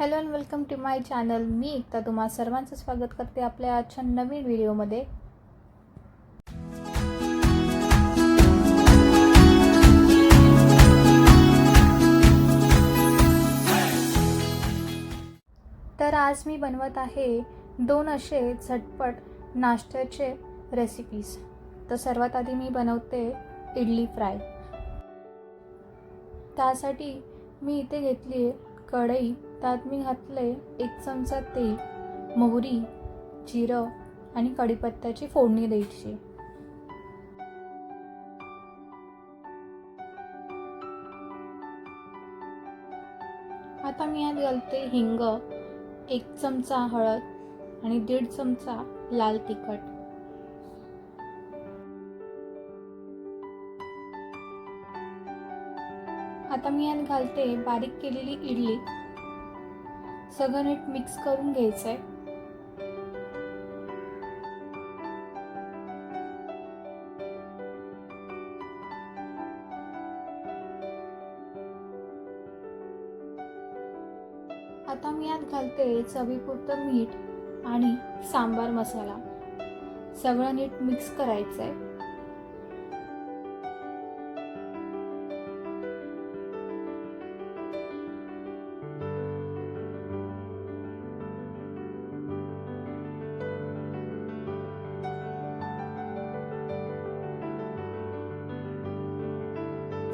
Hello and welcome to my channel. मी एकता तुम्हा सर्वांचं स्वागत करते आपल्या आजच्या नवीन व्हिडिओमध्ये. तर आज मी बनवत आहे दोन असे झटपट नाश्त्याचे रेसिपीज तर सर्वात आधी मी बनवते इडली फ्राय. त्यासाठी मी इथे घेतली आहे कढई त्यात मी घातले एक चमचा तेल मोहरी जिरं आणि कढीपत्त्याची फोडणी द्यायची. आता मी यात घालते हिंग एक चमचा हळद आणि दीड चमचा लाल तिखट. आता मी यात घालते बारीक केलेली इडली. सगळं नीट मिक्स करून घ्यायचं आहे आता मी यात घालते चवीपुरतं मीठ आणि सांबार मसाला. सगळं नीट मिक्स करायचं आहे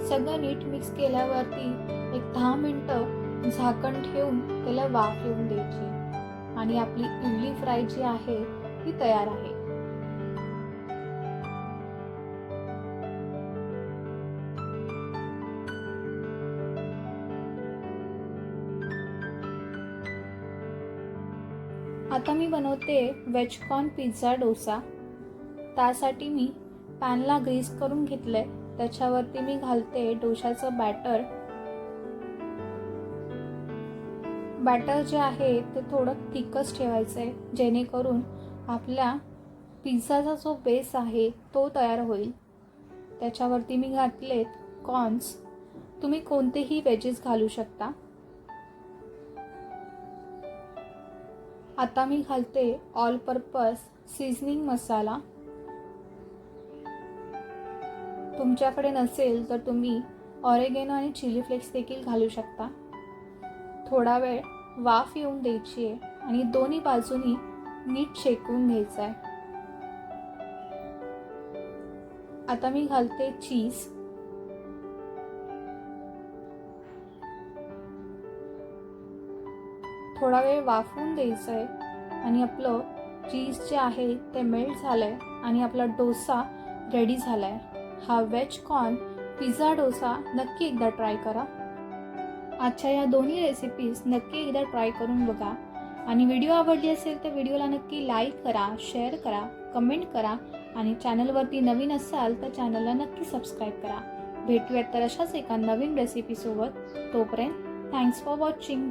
सगळं नीट मिक्स केल्यावरती एक दहा मिनटं झाकण ठेवून त्याला वाफ येऊन द्यायची. आणि आपली इडली फ्राय जी आहे ती तयार आहे. आता मी बनवते वेज कॉर्न पिझ्झा डोसा. त्यासाठी मी पॅनला ग्रीस करून घेतलंय. त्याच्यावरती मी घालते डोशाचं बॅटर बॅटर जे आहे ते थोडं थिकच ठेवायचं आहे जेणेकरून आपल्या पिझ्झाचा जो बेस आहे तो तयार होईल. त्याच्यावरती मी घातलेत कॉर्न्स तुम्ही कोणतेही वेजेस घालू शकता. आता मी घालते ऑल पर्पज सीझनिंग मसाला तुमच्याकडे नसेल तर तुम्ही ऑरेगेनो आणि चिली फ्लेक्स देखील घालू शकता. थोडा वेळ वाफ येऊन द्यायची आहे आणि दोन्ही बाजूनी नीट शेकून घ्यायचं आहे आता मी घालते चीज. थोडा वेळ वाफवून द्यायचं आहे आणि आपलं चीज जे आहे ते मेल्ट आहे आणि आपला डोसा रेडी झाला आहे हा वेज कॉर्न पिझ्झा डोसा नक्की एकदा ट्राय करा. आजच्या या दोन्ही रेसिपीज नक्की एकदा ट्राय करून बघा. आणि व्हिडिओ आवडली असेल तर व्हिडिओला नक्की लाईक करा शेअर करा कमेंट करा. आणि चॅनलवरती नवीन असाल तर चॅनलला नक्की सबस्क्राईब करा. भेटूयात तर अशाच एका नवीन रेसिपीसोबत तोपर्यंत थँक्स फॉर वॉचिंग